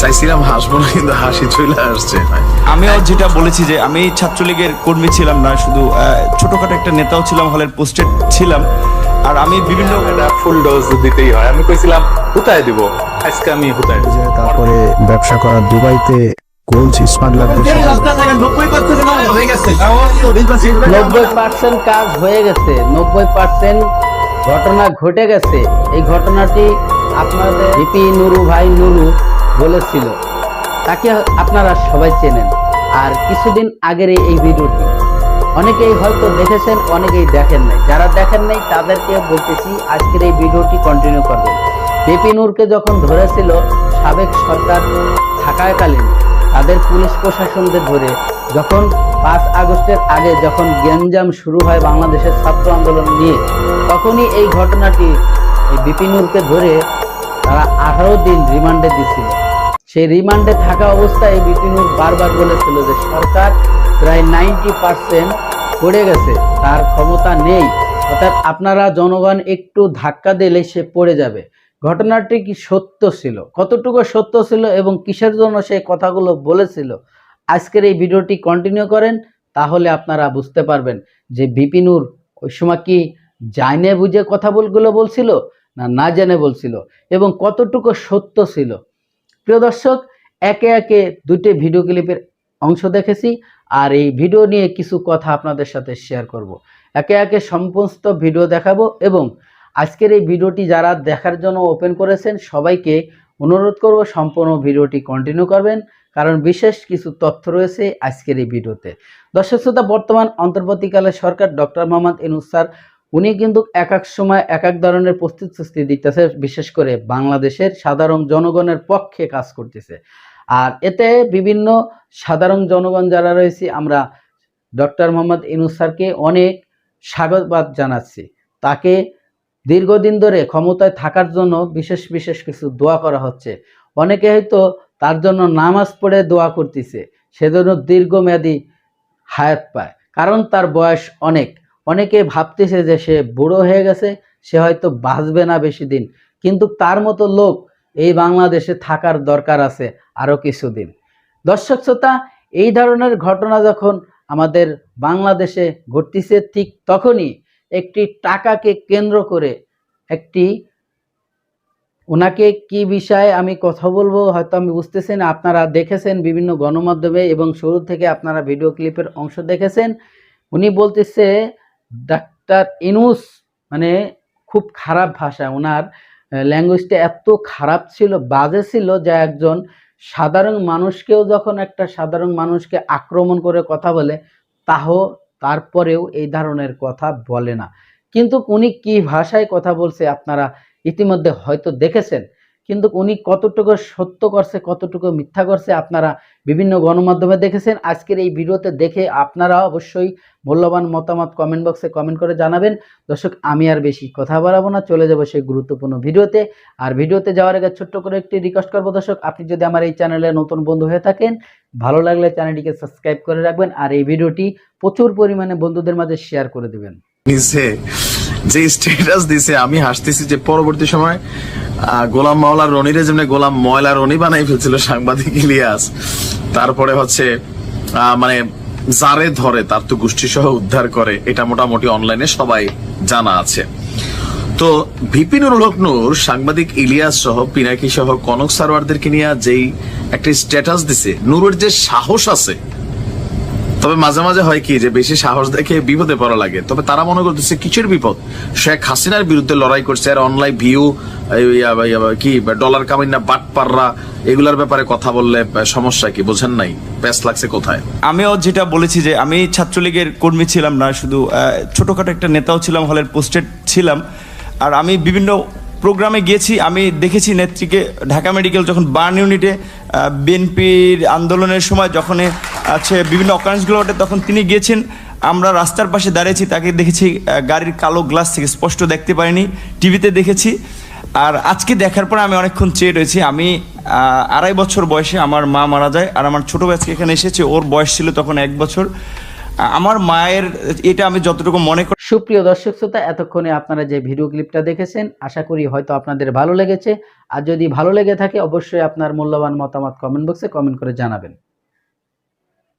চাইছিলাম হাসবো না কিন্তু হাসি চলে আসছে। আমিও যেটা বলেছি যে আমি ছাত্রলীগের কর্মী ছিলাম না শুধু ছোটখাটো একটা নেতাও ছিলাম হলের পোস্টেড ছিলাম। আর আমি বিভিন্ন ফুল ডোজ দিতেই হয়। আমি কইছিলাম হুতায় দিব। আজকে আমি হুতায় দিব। তারপরে ব্যবসা করা দুবাইতে নব্বই পার্সেন্ট কাজ হয়ে গেছে। নব্বই পার্সেন্ট ঘটনা ঘটে গেছে। এই ঘটনাটি আপনাদের ভিপি নুরু ভাই নুরু বলেছিল, তাকে আপনারা সবাই চেনেন। আর কিছুদিন আগের এই ভিডিওটি, অনেকেই হয়তো দেখেছেন, অনেকেই দেখেন নাই। যারা দেখেন নাই তাদেরকে বলতেছি আজকের এই ভিডিওটি কন্টিনিউ করবেন। ভিপি নূরকে যখন ধরেছিল সাবেক সরকার থাকাকালীন, তাদের পুলিশ প্রশাসনদের ধরে, যখন পাঁচ আগস্টের আগে যখন গ্যাঞ্জাম শুরু হয় বাংলাদেশের ছাত্র আন্দোলন নিয়ে, তখনই এই ঘটনাটি বিপিনুরকে ধরে তারা আঠারো দিন রিমান্ডে দিছিল। সেই রিমান্ডে থাকা অবস্থায় বিপিনুর বারবার বলেছিল যে সরকার প্রায় নাইনটি পার্সেন্ট পড়ে গেছে, তার ক্ষমতা নেই। অর্থাৎ আপনারা জনগণ একটু ধাক্কা দিলে সে পড়ে যাবে। ঘটনাটি কি সত্য ছিল? কতটুকু সত্য ছিল এবং কিসের জন্য সে কথাগুলো বলেছিল? আজকের এই ভিডিওটি কন্টিনিউ করেন, তাহলে আপনারা বুঝতে পারবেন যে বিপিনুর ওই সময় কি জানে বুঝে কথা বলগুলো বলছিল না না জেনে বলছিল এবং কতটুকু সত্য ছিল। প্রিয় দর্শক, একে একে দুটি ভিডিও ক্লিপের অংশ দেখেছি আর এই ভিডিও নিয়ে কিছু কথা আপনাদের সাথে শেয়ার করব। একে একে সমস্ত ভিডিও দেখাবো এবং আজকের এই ভিডিওটি যারা দেখার জন্য ওপেন করেছেন, সবাইকে অনুরোধ করব সম্পূর্ণ ভিডিওটি কন্টিনিউ করবেন, কারণ বিশেষ কিছু তথ্য রয়েছে আজকের এই ভিডিওতে দর্শক শ্রোতা, বর্তমান অন্তর্বর্তীকালে সরকার ডক্টর মোহাম্মদ ইনুস স্যার উনি কিন্তু এক এক সময় এক এক ধরনের প্রস্তুতি দিতেছে, বিশেষ করে বাংলাদেশের সাধারণ জনগণের পক্ষে কাজ করতেছে। আর এতে বিভিন্ন সাধারণ জনগণ যারা রয়েছে, আমরা ডক্টর মোহাম্মদ ইনুস স্যারকে অনেক স্বাগতবাদ জানাচ্ছি। তাকে দীর্ঘদিন ধরে ক্ষমতায় থাকার জন্য বিশেষ বিশেষ কিছু দোয়া করা হচ্ছে। অনেকে হয়তো তার জন্য নামাজ পড়ে দোয়া করতেছে, সেজন্য দীর্ঘমেয়াদী হায়াত পায়। কারণ তার বয়স অনেক। অনেকে ভাবতেছে যে সে বুড়ো হয়ে গেছে, সে হয়তো বাঁচবে না বেশি দিন কিন্তু তার মতো লোক এই বাংলাদেশে থাকার দরকার আছে আরও কিছুদিন। দর্শক শ্রোতা, এই ধরনের ঘটনা যখন আমাদের বাংলাদেশে ঘটতেছে ঠিক তখনই একটি টাকাকে কেন্দ্র করে একটি, ওনাকে কি বিষয়ে আমি কথা বলব? হয়তো আমি বুঝতেছি না। আপনারা দেখেছেন বিভিন্ন গণমাধ্যমে এবং শুরু থেকে আপনারা ভিডিও ক্লিপের অংশ দেখেছেন। উনি বলতেছে ডাক্তার ইনুস মানে খুব খারাপ ভাষা ওনার ল্যাঙ্গুয়েজটা এত খারাপ ছিল, বাজে ছিল যে একজন সাধারণ মানুষকেও যখন একটা সাধারণ মানুষকে আক্রমণ করে কথা বলে তাও তারপরেও এই ধরনের কথা বলে না। কিন্তু উনি কি ভাষায় কথা বলছে আপনারা ইতিমধ্যে হয়তো দেখেছেন। কিন্তু উনি কতটুকু সত্য করছে, কতটুকু মিথ্যা করছে, আপনারা বিভিন্ন গণমাধ্যমে দেখেছেন। আজকের এই ভিডিওতে দেখে আপনারা অবশ্যই মূল্যবান মতামত কমেন্ট বক্সে কমেন্ট করে জানাবেন। দর্শক, আমি আর বেশি কথা বাড়াবো না, চলে যাব সেই গুরুত্বপূর্ণ ভিডিওতে। আর ভিডিওতে যাওয়ার আগে ছোট্ট করে একটি রিকোয়েস্ট করব দর্শক, আপনি যদি আমার এই চ্যানেলে নতুন বন্ধু হয়ে থাকেন, ভালো লাগলে চ্যানেলটিকে সাবস্ক্রাইব করে রাখবেন। আর এই ভিডিওটি প্রচুর পরিমাণে বন্ধুদের মাঝে শেয়ার করে দেবেন। নিচে যে স্ট্যাটাস দিছে, আমি হাসতেছি যে পরবর্তী সময় গোলাম মাওলা রনিরে যেমনি গোলাম ময়লা রনি বানাই ফেলছিল সাংবাদিক ইলিয়াস, তারপরে হচ্ছে মানে যারে ধরে তার তো গোষ্ঠী সহ উদ্ধার করে, এটা মোটামুটি অনলাইনে সবাই জানা আছে। তো ভিপিনুর হক নূর, সাংবাদিক ইলিয়াস সহ, পিনাকি সহ, কনক সারোয়ারদেরকে নিয়ে যেই একটা স্ট্যাটাস দিছে, নুরের যে সাহস আছে তবে মাঝে মাঝে হয় কি যে বেশি সাহস দেখে বিপদে পড়া লাগে। তবে তারা মনে করতেছে কিছুর বিপদ? শেখ হাসিনার বিরুদ্ধে লড়াই করছে, আর অনলাইন ভিউ কি, ডলার কামিন না বাট পাররা এগুলার ব্যাপারে কথা বললে সমস্যা কি? বোঝেন নাই? প্যাস লাগছে কোথায়? আমিও যেটা বলেছি যে আমি ছাত্রলীগের কর্মী ছিলাম না, শুধু ছোটখাটো একটা নেতাও ছিলাম, হলের পোস্টেড ছিলাম। আর আমি বিভিন্ন প্রোগ্রামে গিয়েছি, আমি দেখেছি নেত্রীকে ঢাকা মেডিকেল যখন বার্ন ইউনিটে বিএনপির আন্দোলনের সময় যখন আছে বিভিন্ন অকারেন্সগুলো ওঠে তখন তিনি গিয়েছেন। আমরা রাস্তার পাশে দাঁড়িয়েছি, তাকে দেখেছি গাড়ির কালো গ্লাস থেকে স্পষ্ট দেখতে পারিনি, টিভিতে দেখেছি। আর আজকে দেখার পর আমি অনেকক্ষণ চেয়ে রয়েছি, আমি আড়াই বছর বয়সে আমার মা মারা যায়, আর আমার ছোট ব্যাচকে এখানে এসেছে, ওর বয়স ছিল তখন এক বছর। আমার মায়ের এটা আমি যতটুকু মনে করি সুপ্রিয় দর্শক শ্রোতা, এতক্ষণে আপনারা যে ভিডিও ক্লিপটা দেখেছেন, আশা করি হয়তো আপনাদের ভালো লেগেছে। আর যদি ভালো লেগে থাকে, অবশ্যই আপনার মূল্যবান মতামত কমেন্ট বক্সে কমেন্ট করে জানাবেন।